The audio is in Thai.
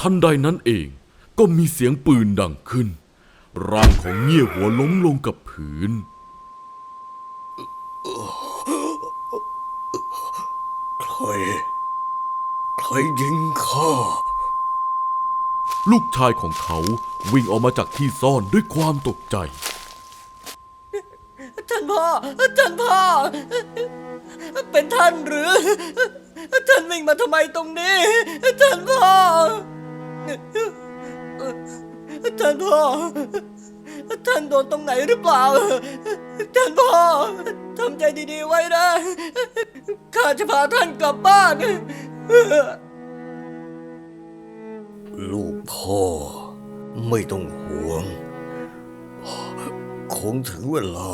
ทันใดนั้นเองก็มีเสียงปืนดังขึ้น ร่างของเงี่ยหัวล้มลงกับพื้นใคร ใครยิงข้า ลูกชายของเขาวิ่งออกมาจากที่ซ่อนด้วยความตกใจ ท่านพ่อ ท่านพ่อ เป็นท่านหรือ ท่านวิ่งมาทำไมตรงนี้ ท่านพ่อ ท่านพ่อ ท่านโดนตรงไหนหรือเปล่า ท่านพ่อทำใจดีๆไว้นะ ข้าจะพาท่านกลับบ้าน ลูกพ่อ ไม่ต้องห่วง คงถึงเวลา